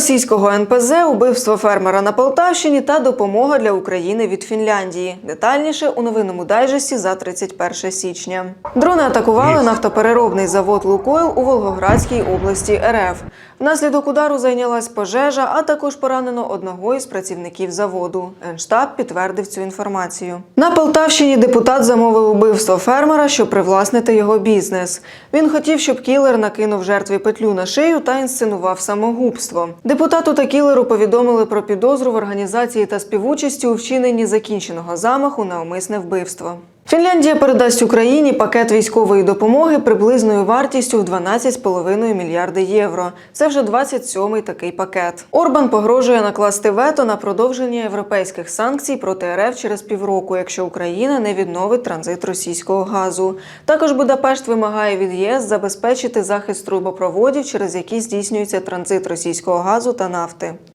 російського НПЗ, убивство фермера на Полтавщині та допомога для України від Фінляндії. Детальніше у новинному дайджесті за 31 січня. Дрони атакували нафтопереробний завод Лукойл у Волгоградській області РФ. Внаслідок удару зайнялась пожежа, а також поранено одного із працівників заводу. Генштаб підтвердив цю інформацію. На Полтавщині депутат замовив убивство фермера, щоб привласнити його бізнес. Він хотів, щоб кілер накинув жертві петлю на шию та інсценував самогубство. Депутату та кілеру повідомили про підозру в організації та співучасті у вчиненні закінченого замаху на умисне вбивство. Фінляндія передасть Україні пакет військової допомоги приблизною вартістю в 12,5 мільярди євро. Це вже 27-й такий пакет. Орбан погрожує накласти вето на продовження європейських санкцій проти РФ через півроку, якщо Україна не відновить транзит російського газу. Також Будапешт вимагає від ЄС забезпечити захист трубопроводів, через які здійснюється транзит російського газу та нафти.